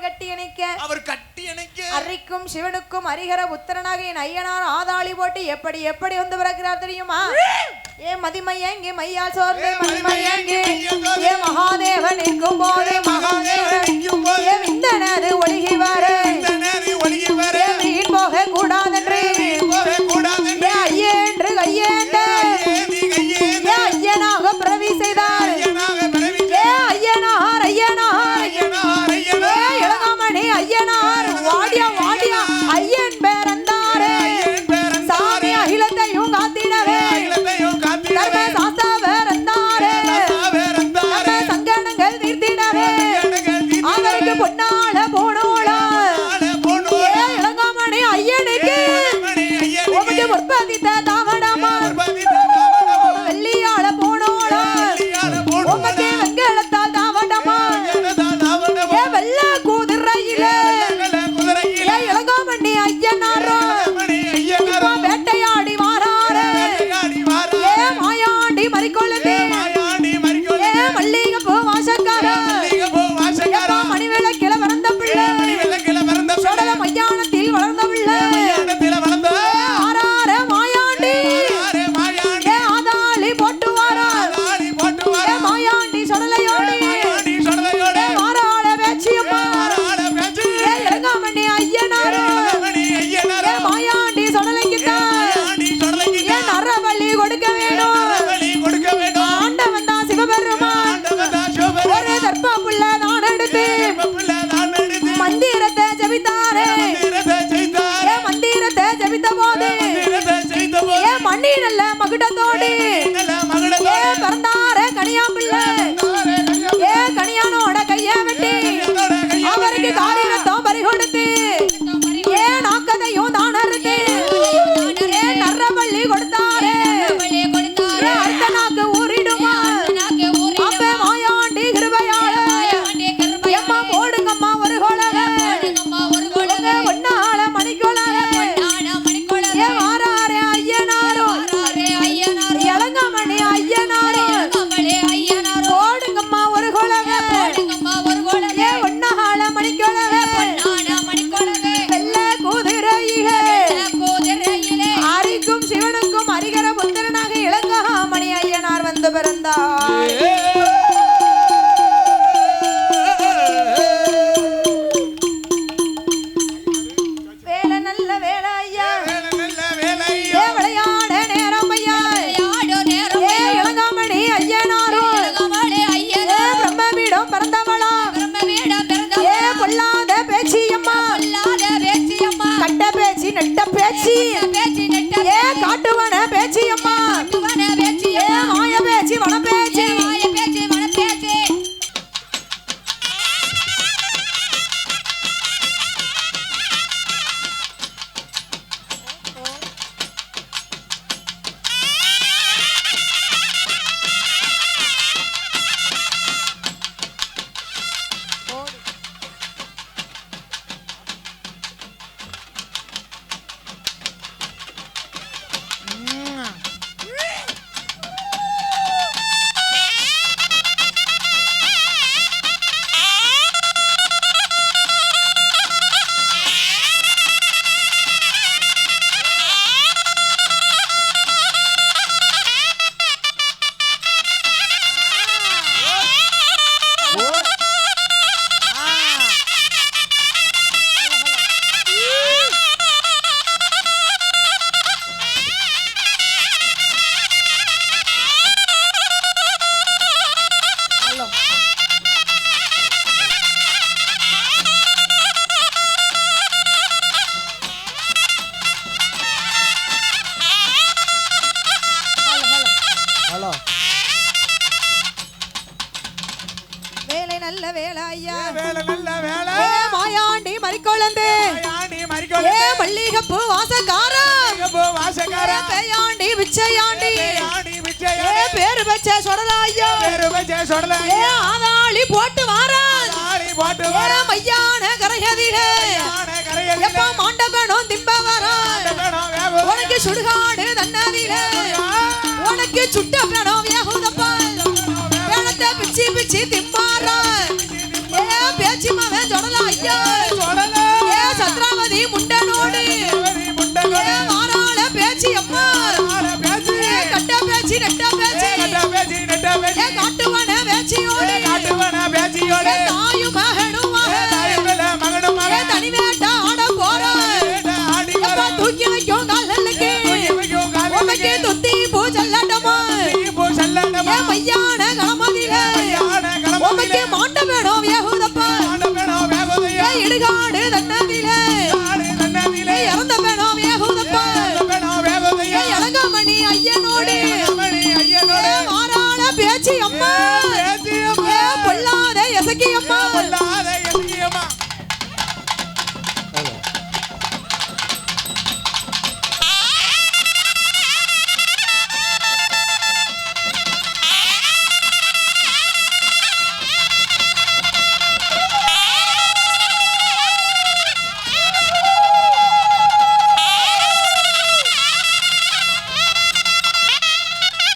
கட்டி இணைக்க அவர் கட்டி இணைக்க அறிக்கும் சிவனுக்கும் அரிகர புத்திரனாக என் ஐயனார் ஆதாளி போட்டு எப்படி எப்படி வந்து பிறக்கிறார் தெரியுமா? ஏ மதிமையா இங்கே மையால் சோர்ந்து மதிமையா! வாழ போனோளா? இளங்காமணி ஐயனுக்கு முற்பதித்த தாமடாமா வெள்ளியாழ போனோளா? உமக்கே வெங்கலத்தால் தாமடாமா ஏ வெள்ள குதிரையில? இளங்காமணி ஐயனாரோ? வேட்டையாடி மாறாரு மாயாண்டி மறிக்கொள்ளதே காட்டுவன? நல்ல வேலை ஐயா. வேலை நல்ல வேலை மாயாண்டி மறிக்கொழுந்து. மாயாண்டி மறிக்கொழுந்து. ஏ மல்லிகப்பூ வாசக்கார. மல்லிகப்பூ வாசக்கார. பேயாண்டி பிச்சையாண்டி. பேயாண்டி பிச்சையாண்டி. ஏ பேரு பச்சை சொடல ஐயா. பேரு பச்சை சொடல ஏ ஆதாளி போட்டு வார. ஆதாளி போட்டு வார. மையான கரையதிலே மையான கரையதிலே எப்ப மாண்டகனோ திம்பவரா. உனக்கு சுடுகாடு